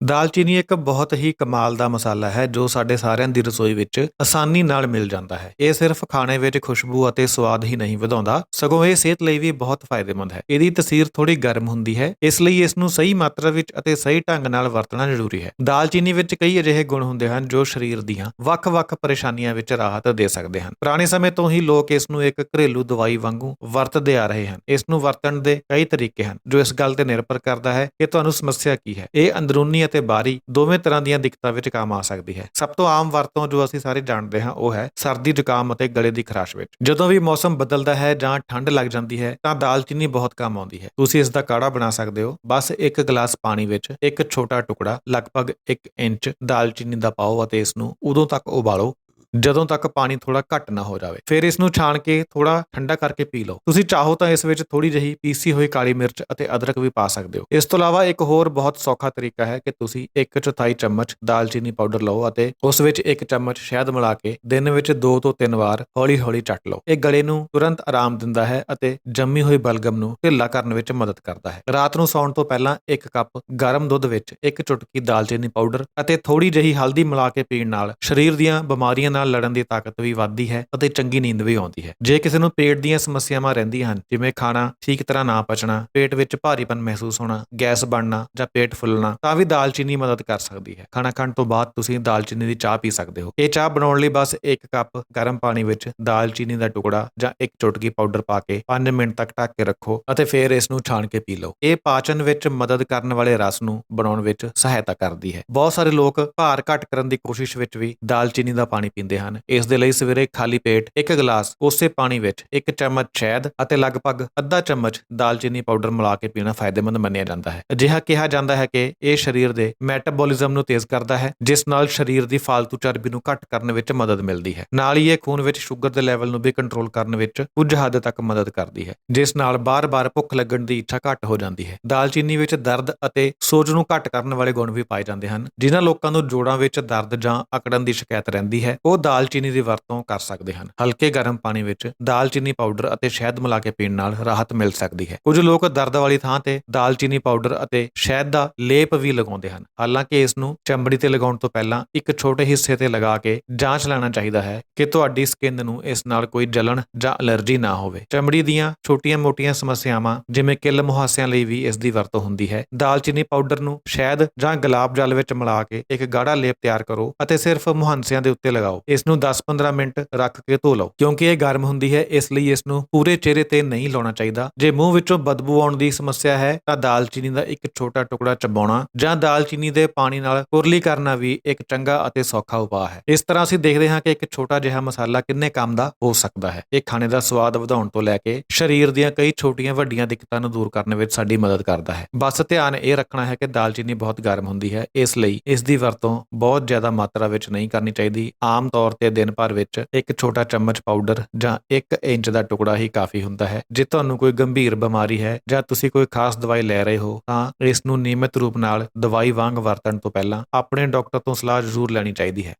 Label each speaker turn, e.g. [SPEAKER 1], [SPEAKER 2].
[SPEAKER 1] ਦਾਲਚੀਨੀ ਇੱਕ ਬਹੁਤ ਹੀ ਕਮਾਲ ਦਾ ਮਸਾਲਾ ਹੈ, ਜੋ ਸਾਡੇ ਸਾਰਿਆਂ ਦੀ ਰਸੋਈ ਵਿੱਚ ਆਸਾਨੀ ਨਾਲ ਮਿਲ ਜਾਂਦਾ ਹੈ। ਇਹ ਸਿਰਫ ਖਾਣੇ ਵਿੱਚ ਖੁਸ਼ਬੂ ਅਤੇ ਸਵਾਦ ਹੀ ਨਹੀਂ ਵਧਾਉਂਦਾ, ਸਗੋਂ ਇਹ ਸਿਹਤ ਲਈ ਵੀ ਬਹੁਤ ਫਾਇਦੇਮੰਦ ਹੈ। ਇਹਦੀ ਤਸੀਰ ਥੋੜੀ ਗਰਮ ਹੁੰਦੀ ਹੈ, ਇਸ ਲਈ ਇਸ ਨੂੰ ਸਹੀ ਮਾਤਰਾ ਵਿੱਚ ਅਤੇ ਸਹੀ ਢੰਗ ਨਾਲ ਵਰਤਣਾ ਜ਼ਰੂਰੀ ਹੈ। ਦਾਲਚੀਨੀ ਵਿੱਚ ਕਈ ਅਜਿਹੇ ਗੁਣ ਹੁੰਦੇ ਹਨ, ਜੋ ਸਰੀਰ ਦੀਆਂ ਵੱਖ-ਵੱਖ ਪਰੇਸ਼ਾਨੀਆਂ ਵਿੱਚ ਰਾਹਤ ਦੇ ਸਕਦੇ ਹਨ। ਪੁਰਾਣੇ ਸਮੇਂ ਤੋਂ ਹੀ ਲੋਕ ਇਸ ਨੂੰ ਇੱਕ ਘਰੇਲੂ ਦਵਾਈ ਵਾਂਗੂ ਵਰਤਦੇ ਆ ਰਹੇ ਹਨ। ਇਸ ਨੂੰ ਵਰਤਣ ਦੇ ਕਈ ਤਰੀਕੇ ਹਨ, ਜੋ ਇਸ ਗੱਲ ਤੇ ਨਿਰਭਰ ਕਰਦਾ ਹੈ ਕਿ ਤੁਹਾਨੂੰ ਸਮੱਸਿਆ ਕੀ ਹੈ। ਇਹ ਅੰਦਰੂਨੀ ਅਤੇ ਬਾਹਰੀ ਦੋਵੇਂ ਤਰ੍ਹਾਂ ਦੀਆਂ ਦਿੱਕਤਾਂ ਵਿੱਚ ਕੰਮ ਆ ਸਕਦੀ ਹੈ। ਸਭ ਤੋਂ ਆਮ ਵਰਤੋਂ ਜੋ ਅਸੀਂ ਸਾਰੇ ਜਾਣਦੇ ਹਾਂ, ਉਹ ਹੈ ਸਰਦੀ ਜ਼ੁਕਾਮ ਅਤੇ ਗਲੇ ਦੀ ਖਰਾਸ਼ ਵਿੱਚ। ਜਦੋਂ ਵੀ ਮੌਸਮ ਬਦਲਦਾ ਹੈ ਜਾਂ ਠੰਡ ਲੱਗ ਜਾਂਦੀ ਹੈ, ਤਾਂ ਦਾਲਚੀਨੀ ਬਹੁਤ ਕੰਮ ਆਉਂਦੀ ਹੈ। ਤੁਸੀਂ ਇਸ ਦਾ ਕਾੜਾ ਬਣਾ ਸਕਦੇ ਹੋ। ਬਸ ਇੱਕ ਗਲਾਸ ਪਾਣੀ ਵਿੱਚ ਇੱਕ ਛੋਟਾ ਟੁਕੜਾ, ਲਗਭਗ 1 ਇੰਚ ਦਾਲਚੀਨੀ ਦਾ ਪਾਓ ਅਤੇ ਇਸ ਨੂੰ ਉਦੋਂ ਤੱਕ ਉਬਾਲੋ ਜਦੋਂ ਤੱਕ ਪਾਣੀ ਥੋੜਾ ਘੱਟ ਨਾ ਹੋ ਜਾਵੇ। ਫਿਰ ਇਸ ਨੂੰ ਛਾਣ ਕੇ ਥੋੜਾ ਠੰਡਾ ਕਰਕੇ ਪੀ ਲਓ। ਤੁਸੀਂ ਚਾਹੋ ਤਾਂ ਇਸ ਵਿੱਚ ਥੋੜੀ ਜਿਹੀ ਪੀਸੀ ਹੋਈ ਕਾਲੀ ਮਿਰਚ ਅਤੇ ਅਦਰਕ ਵੀ ਪਾ ਸਕਦੇ ਹੋ। ਇਸ ਤੋਂ ਇਲਾਵਾ ਇੱਕ ਹੋਰ ਬਹੁਤ ਸੌਖਾ ਤਰੀਕਾ ਹੈ ਕਿ ਤੁਸੀਂ 1 ਚੌਥਾਈ ਚਮਚ ਦਾਲਚੀਨੀ ਪਾਊਡਰ ਲਓ ਅਤੇ ਉਸ ਵਿੱਚ 1 ਚਮਚ ਸ਼ਹਿਦ ਮਿਲਾ ਕੇ ਦਿਨ ਵਿੱਚ 2 ਤੋਂ 3 ਵਾਰ ਹੌਲੀ-ਹੌਲੀ ਚੱਟ ਲਓ। ਇਹ ਗਲੇ ਨੂੰ ਤੁਰੰਤ ਆਰਾਮ ਦਿੰਦਾ ਹੈ ਅਤੇ ਜੰਮੀ ਹੋਈ ਬਲਗਮ ਨੂੰ ਢਿੱਲਾ ਕਰਨ ਵਿੱਚ ਮਦਦ ਕਰਦਾ ਹੈ। ਰਾਤ ਨੂੰ ਸੌਣ ਤੋਂ ਪਹਿਲਾਂ 1 ਕੱਪ ਗਰਮ ਦੁੱਧ ਵਿੱਚ 1 ਚੁਟਕੀ ਦਾਲਚੀਨੀ ਪਾਊਡਰ ਅਤੇ ਥੋੜੀ ਜਿਹੀ ਹਲਦੀ ਮਿਲਾ ਕੇ ਪੀਣ ਨਾਲ ਸਰੀਰ ਦੀਆਂ ਬਿਮਾਰੀਆਂ ਨਾਲ ਲੜਨ ਦੀ ਤਾਕਤ ਵੀ ਵੱਧਦੀ ਹੈ ਅਤੇ ਚੰਗੀ ਨੀਂਦ ਵੀ ਆਉਂਦੀ ਹੈ। ਜੇ ਕਿਸੇ ਨੂੰ ਪੇਟ ਦੀਆਂ ਸਮੱਸਿਆਵਾਂ ਰਹਿੰਦੀਆਂ ਹਨ, ਜਿਵੇਂ ਖਾਣਾ ਠੀਕ ਤਰ੍ਹਾਂ ਨਾ ਪਚਣਾ, ਪੇਟ ਵਿੱਚ ਭਾਰੀਪਨ ਮਹਿਸੂਸ ਹੋਣਾ, ਗੈਸ ਬਣਨਾ ਜਾਂ ਪੇਟ ਫੁੱਲਣਾ, ਤਾਂ ਵੀ ਦਾਲਚੀਨੀ ਮਦਦ ਕਰ ਸਕਦੀ ਹੈ। ਖਾਣਾ ਖਾਣ ਤੋਂ ਬਾਅਦ ਤੁਸੀਂ ਦਾਲਚੀਨੀ ਦੀ ਚਾਹ ਪੀ ਸਕਦੇ ਹੋ। ਇਹ ਚਾਹ ਬਣਾਉਣ ਲਈ ਬਸ 1 ਕੱਪ ਗਰਮ ਪਾਣੀ ਵਿੱਚ ਦਾਲਚੀਨੀ ਦਾ ਟੁਕੜਾ ਜਾਂ ਇੱਕ ਚੁਟਕੀ ਪਾਊਡਰ ਪਾ ਕੇ 5 ਮਿੰਟ ਤੱਕ ਢੱਕ ਕੇ ਰੱਖੋ ਅਤੇ ਫਿਰ ਇਸ ਨੂੰ ਛਾਣ ਕੇ ਪੀ ਲਓ। ਇਹ ਪਾਚਨ ਵਿੱਚ ਮਦਦ ਕਰਨ ਵਾਲੇ ਰਸ ਨੂੰ ਬਣਾਉਣ ਵਿੱਚ ਸਹਾਇਤਾ ਕਰਦੀ ਹੈ। ਬਹੁਤ ਸਾਰੇ ਲੋਕ ਭਾਰ ਘੱਟ ਕਰਨ ਦੀ ਕੋਸ਼ਿਸ਼ ਵਿੱਚ ਵੀ ਦਾਲਚੀਨੀ ਦਾ ਪਾਣੀ ਪੀਂਦੇ ਹਨ। ਇਸ ਦੇ ਲਈ ਸਵੇਰੇ ਖਾਲੀ ਪੇਟ ਇੱਕ ਗਲਾਸ ਉਸੇ ਪਾਣੀ ਵਿੱਚ ਇੱਕ ਚਮਚ ਸ਼ਹਿਦ ਅਤੇ ਲਗਭਗ ਅੱਧਾ ਚਮਚ ਦਾਲਚੀਨੀ ਪਾਊਡਰ ਮਿਲਾ ਕੇ ਪੀਣਾ ਫਾਇਦੇਮੰਦ ਮੰਨਿਆ ਜਾਂਦਾ ਹੈ। ਅਜਿਹਾ ਕਿਹਾ ਜਾਂਦਾ ਹੈ ਕਿ ਇਹ ਸਰੀਰ ਦੇ ਮੈਟਾਬੋਲਿਜ਼ਮ ਨੂੰ ਤੇਜ਼ ਕਰਦਾ ਹੈ, ਜਿਸ ਨਾਲ ਸਰੀਰ ਦੀ ਫालतू ਚਰਬੀ ਨੂੰ ਘੱਟ ਕਰਨ ਵਿੱਚ ਮਦਦ ਮਿਲਦੀ ਹੈ। ਨਾਲ ਹੀ ਇਹ ਖੂਨ ਵਿੱਚ ਸ਼ੂਗਰ ਦੇ ਲੈਵਲ ਨੂੰ ਵੀ ਕੰਟਰੋਲ ਕਰਨ ਵਿੱਚ ਕੁਝ ਹੱਦ ਤੱਕ ਮਦਦ ਕਰਦੀ ਹੈ, ਜਿਸ ਨਾਲ ਬਾਰ-ਬਾਰ ਭੁੱਖ ਲੱਗਣ ਦੀ ਇੱਛਾ ਘੱਟ ਹੋ ਜਾਂਦੀ ਹੈ। ਦਾਲਚੀਨੀ ਵਿੱਚ ਦਰਦ ਅਤੇ ਸੋਜ ਨੂੰ ਘੱਟ ਕਰਨ ਵਾਲੇ ਗੁਣ ਵੀ ਪਾਏ ਜਾਂਦੇ ਹਨ, ਜਿਨ੍ਹਾਂ ਲੋਕਾਂ ਨੂੰ ਜੋੜਾਂ ਵਿੱਚ ਦਰਦ ਜਾਂ ਅਕੜਨ ਦੀ ਸ਼ਿਕਾਇਤ ਰਹਿੰਦੀ ਹੈ। ਉਹ ਉਹ ਦਾਲਚੀਨੀ ਦੀ ਵਰਤੋਂ ਕਰ ਸਕਦੇ ਹਨ। ਹਲਕੇ ਗਰਮ ਪਾਣੀ ਵਿੱਚ ਦਾਲਚੀਨੀ ਪਾਊਡਰ ਅਤੇ ਸ਼ਹਿਦ ਮਿਲਾ ਕੇ ਪੀਣ ਨਾਲ ਰਾਹਤ ਮਿਲ ਸਕਦੀ ਹੈ। ਕੁਝ ਲੋਕ ਦਰਦ ਵਾਲੀ ਥਾਂ ਤੇ ਦਾਲਚੀਨੀ ਪਾਊਡਰ ਅਤੇ ਸ਼ਹਿਦ ਦਾ ਲੇਪ ਵੀ ਲਗਾਉਂਦੇ ਹਨ। ਹਾਲਾਂਕਿ ਇਸ ਨੂੰ ਚਮੜੀ ਤੇ ਲਗਾਉਣ ਤੋਂ ਪਹਿਲਾਂ ਇੱਕ ਛੋਟੇ ਹਿੱਸੇ ਤੇ ਲਗਾ ਕੇ ਜਾਂਚ ਲੈਣਾ ਚਾਹੀਦਾ ਹੈ ਕਿ ਤੁਹਾਡੀ ਸਕਿਨ ਨੂੰ ਇਸ ਨਾਲ ਕੋਈ ਜਲਣ ਜਾਂ ਅਲਰਜੀ ਨਾ ਹੋਵੇ। ਚਮੜੀ ਦੀਆਂ ਛੋਟੀਆਂ-ਮੋਟੀਆਂ ਸਮੱਸਿਆਵਾਂ, ਜਿਵੇਂ ਕਿੱਲ ਮੁਹਾਸਿਆਂ ਲਈ ਵੀ ਇਸ ਦੀ ਵਰਤੋਂ ਹੁੰਦੀ ਹੈ। ਦਾਲਚੀਨੀ ਪਾਊਡਰ ਨੂੰ ਸ਼ਹਿਦ ਜਾਂ ਗੁਲਾਬ ਜਲ ਵਿੱਚ ਮਿਲਾ ਕੇ ਇੱਕ ਗਾੜਾ ਲੇਪ ਤਿਆਰ ਕਰੋ ਅਤੇ ਸਿਰਫ ਮੁਹਾਂਸਿਆਂ ਦੇ ਉੱਤੇ ਲਗਾਓ। ਇਸ ਨੂੰ 10-15 ਮਿੰਟ ਰੱਖ ਕੇ ਧੋ ਲਓ, ਕਿਉਂਕਿ ਇਹ ਗਰਮ ਹੁੰਦੀ ਹੈ, ਇਸ ਲਈ ਇਸ ਨੂੰ ਪੂਰੇ ਚਿਹਰੇ ਤੇ ਨਹੀਂ ਲਾਉਣਾ ਚਾਹੀਦਾ। ਜੇ ਮੂੰਹ ਵਿੱਚੋਂ ਬਦਬੂ ਆਉਣ ਦੀ ਸਮੱਸਿਆ ਹੈ, ਤਾਂ ਦਾਲਚੀਨੀ ਦਾ ਇੱਕ ਛੋਟਾ ਟੁਕੜਾ ਚਬਾਉਣਾ ਜਾਂ ਦਾਲਚੀਨੀ ਦੇ ਪਾਣੀ ਨਾਲ ਕੁਰਲੀ ਕਰਨਾ ਵੀ ਇੱਕ ਚੰਗਾ ਅਤੇ ਸੌਖਾ ਉਪਾਅ ਹੈ। ਇਸ ਤਰ੍ਹਾਂ ਅਸੀਂ ਦੇਖਦੇ ਹਾਂ ਕਿ ਇੱਕ ਛੋਟਾ ਜਿਹਾ ਮਸਾਲਾ ਕਿੰਨੇ ਕੰਮ ਦਾ ਹੋ ਸਕਦਾ ਹੈ। ਇਹ ਖਾਣੇ ਦਾ ਸਵਾਦ ਵਧਾਉਣ ਤੋਂ ਲੈ ਕੇ ਸਰੀਰ ਦੀਆਂ ਕਈ ਛੋਟੀਆਂ ਵੱਡੀਆਂ ਦਿੱਕਤਾਂ ਨੂੰ ਦੂਰ ਕਰਨ ਵਿੱਚ ਸਾਡੀ ਮਦਦ ਕਰਦਾ ਹੈ। ਬਸ ਧਿਆਨ ਇਹ ਰੱਖਣਾ ਹੈ ਕਿ ਦਾਲਚੀਨੀ ਬਹੁਤ ਗਰਮ ਹੁੰਦੀ ਹੈ, ਇਸ ਲਈ ਇਸ ਦੀ ਵਰਤੋਂ ਬਹੁਤ ਜ਼ਿਆਦਾ ਮਾਤਰਾ ਵਿੱਚ ਨਹੀਂ ਕਰਨੀ ਚਾਹੀਦੀ। ਆਮ ਤੌਰ ਤੇ ਦਿਨ ਭਰ ਵਿੱਚ ਇੱਕ ਛੋਟਾ ਚਮਚ ਪਾਊਡਰ ਜਾਂ 1 ਇੰਚ ਦਾ ਟੁਕੜਾ ਹੀ ਕਾਫੀ ਹੁੰਦਾ ਹੈ। ਜੇ ਤੁਹਾਨੂੰ ਕੋਈ ਗੰਭੀਰ ਬਿਮਾਰੀ ਹੈ ਜਾਂ ਤੁਸੀਂ ਕੋਈ ਖਾਸ ਦਵਾਈ ਲੈ ਰਹੇ ਹੋ, ਤਾਂ ਇਸ ਨੂੰ ਨਿਯਮਿਤ ਰੂਪ ਨਾਲ ਦਵਾਈ ਵਾਂਗ ਵਰਤਣ ਤੋਂ ਪਹਿਲਾਂ ਆਪਣੇ ਡਾਕਟਰ ਤੋਂ ਸਲਾਹ ਜ਼ਰੂਰ ਲੈਣੀ ਚਾਹੀਦੀ ਹੈ।